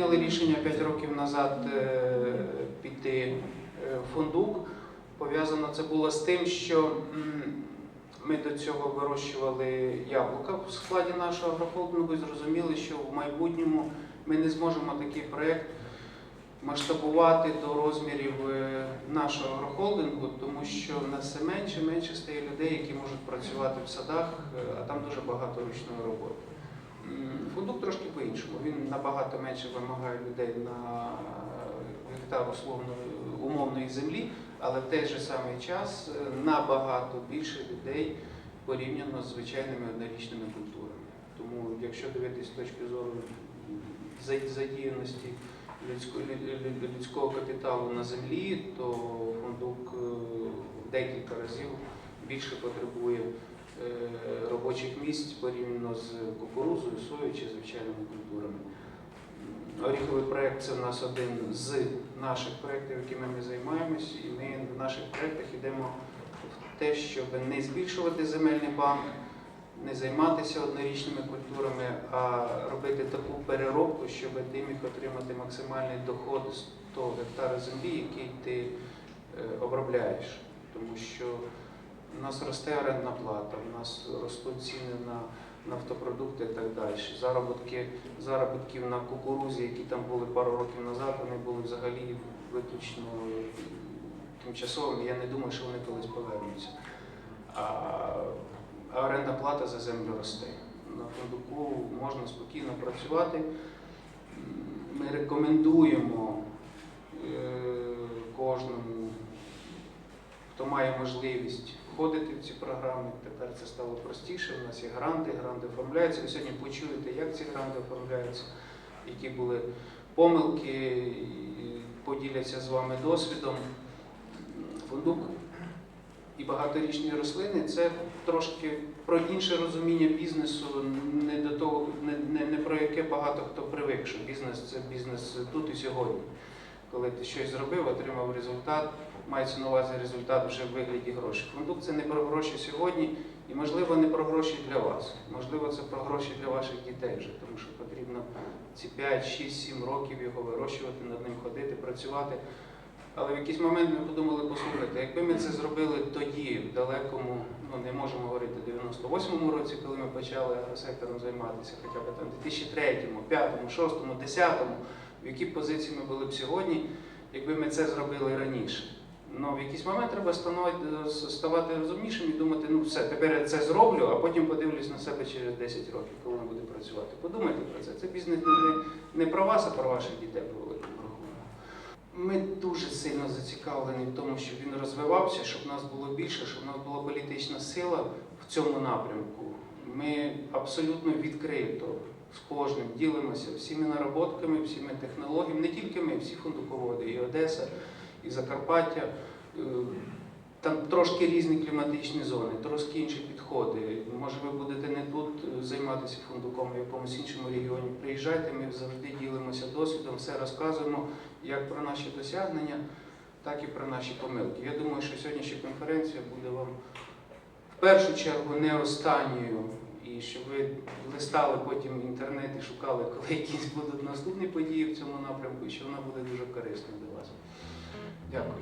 прийняли рішення 5 років назад е, піти е, в фундук. Пов'язано це було з тим, що ми до цього вирощували яблука в складі нашого агрохолдингу і зрозуміли, що в майбутньому ми не зможемо такий проєкт масштабувати до розмірів е, нашого агрохолдингу, тому що нас все менше менше стає людей, які можуть працювати в садах, а там дуже багато ручної роботи. Фундук трошки по-іншому. Набагато менше вимагає людей на гектар условної умовної землі, але в той же самий час е, набагато більше людей порівняно з звичайними однорічними культурами. Тому, якщо дивитись з точки зору задіяності людського, капіталу на землі, то фундук е, декілька разів більше потребує е, робочих місць порівняно з кукурузою, сою чи звичайними культурами. Оріховий проєкт це в нас один з наших проєктів, якими ми займаємось, і ми в наших проєктах йдемо в те, щоб не збільшувати земельний банк, не займатися однорічними культурами, а робити таку переробку, щоб ти міг отримати максимальний доход з того гектара землі, який ти е, обробляєш. Тому що у нас росте орендна плата, у нас ростуть ціни на нафтопродукти і так далі. Заробітки, заробітків на кукурузі, які там були пару років назад, вони були взагалі виключно тимчасовими. Я не думаю, що вони колись повернуться. А, а орендна плата за землю росте. На фундуку можна спокійно працювати. Ми рекомендуємо е, кожному, хто має можливість входити в ці програми. Тепер це стало простіше. У нас є гранти, гранти оформляються. Ви сьогодні почуєте, як ці гранти оформляються, які були помилки, поділяться з вами досвідом. Фундук і багаторічні рослини це трошки про інше розуміння бізнесу, не до того, не, не, не про яке багато хто привик, що бізнес це бізнес тут і сьогодні. Коли ти щось зробив, отримав результат, мається на увазі результат вже в вигляді грошей. Фундук це не про гроші сьогодні, і можливо не про гроші для вас. Можливо, це про гроші для ваших дітей вже, тому що потрібно ці 5, 6, 7 років його вирощувати, над ним ходити, працювати. Але в якийсь момент ми подумали, послухайте, якби ми це зробили тоді, в далекому, ну не можемо говорити, 98-му році, коли ми почали агросектором займатися, хоча б там 2003-му, 5-му, 6-му, 10-му, в якій позиції ми були б сьогодні, якби ми це зробили раніше. Ну, в якийсь момент треба становити- ставати розумнішим і думати, ну все, тепер я це зроблю, а потім подивлюсь на себе через 10 років, коли він буде працювати. Подумайте про це. Це бізнес не, не про вас, а про ваших дітей по великому рахунку. Ми дуже сильно зацікавлені в тому, щоб він розвивався, щоб нас було більше, щоб нас була політична сила в цьому напрямку. Ми абсолютно відкрито з кожним ділимося всіми наработками, всіми технологіями, не тільки ми, всі фундуководи, і Одеса, і Закарпаття. Е, Там трошки різні кліматичні зони, трошки інші підходи. Може, ви будете не тут е, займатися фундуком, в якомусь іншому регіоні. Приїжджайте, ми завжди ділимося досвідом, все розказуємо як про наші досягнення, так і про наші помилки. Я думаю, що сьогоднішня конференція буде вам в першу чергу не останньою, і щоб ви листали потім інтернет і шукали, коли якісь будуть наступні події в цьому напрямку, і що вона буде дуже корисна для вас. Дякую.